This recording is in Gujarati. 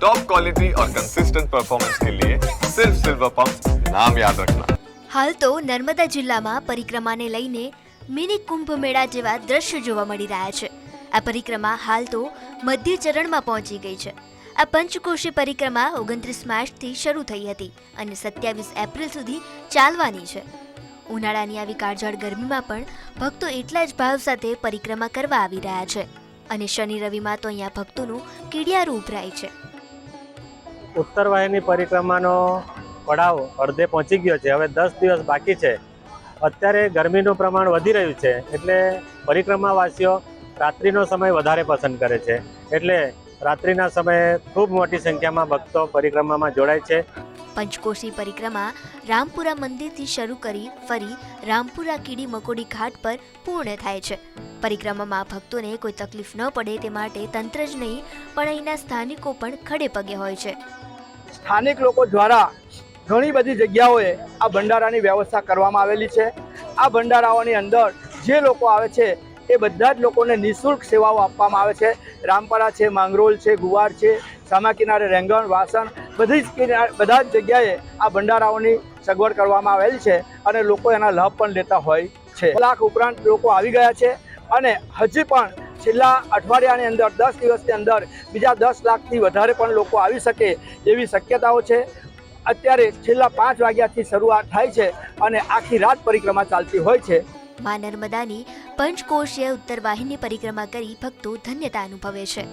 टॉप क्वालिटी और कंसिस्टेंट परफॉर्मेंस के लिए सिर्फ सिल्वर पंप नाम याद रखना હાલ તો નર્મદા જિલ્લામાં પરિક્રમાને લઈને મિની કુંભ મેળા જેવા દ્રશ્યો જોવા મળી રહ્યા છે આ પરિક્રમા હાલ તો મધ્ય ચરણમાં પહોંચી ગઈ છે આ પંચકોશી પરિક્રમા ઓગણત્રીસ માર્ચથી શરૂ થઈ હતી અને સત્યાવીસ એપ્રિલ સુધી ચાલવાની છે ઉનાળાની આવી કાળઝાળ ગરમીમાં પણ ભક્તો એટલા જ ભાવ સાથે પરિક્રમા કરવા આવી રહ્યા છે અને શનિ રવિમાં તો અહીંયા ભક્તોનું કીડિયારું ઉભરાય છે ઉત્તર વાહિની પરિક્રમાનો પડાવ અડધે પહોંચી ગયો છે. હવે દસ દિવસ બાકી છે. અત્યારે ગરમીનું પ્રમાણ વધી રહ્યું છે. એટલે પરિક્રમાવાસીઓ રાત્રિનો સમય વધારે પસંદ કરે છે. એટલે રાત્રિના સમયે ખૂબ મોટી સંખ્યામાં ભક્તો પરિક્રમામાં જોડાય છે. પંચકોશી પરિક્રમા રામપુરા મંદિરથી શરૂ કરી ફરી રામપુરા કીડી મકોડી ઘાટ પર પૂર્ણ થાય છે. પરિક્રમામાં ભક્તોને કોઈ તકલીફ ન પડે તે માટે તંત્ર જ નહીં, પણ અહીંના સ્થાનિકો પણ ખડે પગે હોય છે. સ્થાનિક લોકો દ્વારા ઘણી બધી જગ્યાઓએ આ ભંડારાની વ્યવસ્થા કરવામાં આવેલી છે. આ ભંડારાઓની અંદર જે લોકો આવે છે, એ બધા જ લોકોને નિઃશુલ્ક સેવાઓ આપવામાં આવે છે. રામપરા છે માંગરોલ છે, ગુવાર છે, સામા કિનારે રેંગણ, વાસણ, બધી જ બધા જ જગ્યાએ આ ભંડારાઓની સગવડ કરવામાં આવેલી છે અને લોકો એના લાભ પણ લેતા હોય છે. લાખ ઉપરાંત લોકો આવી ગયા છે. અને હજી પણ છેલ્લા અઠવાડિયાની અંદર, દસ દિવસની અંદર બીજા દસ લાખથી વધારે પણ લોકો આવી શકે એવી શક્યતાઓ છે. અત્યારે છેલ્લા પાંચ વાગ્યાથી શરૂઆત થાય છે અને આખી રાત પરિક્રમા ચાલતી હોય છે. મા નર્મદાની પંચકોશીય ઉત્તર વાહિની પરિક્રમા કરી ભક્તો ધન્યતા અનુભવે છે.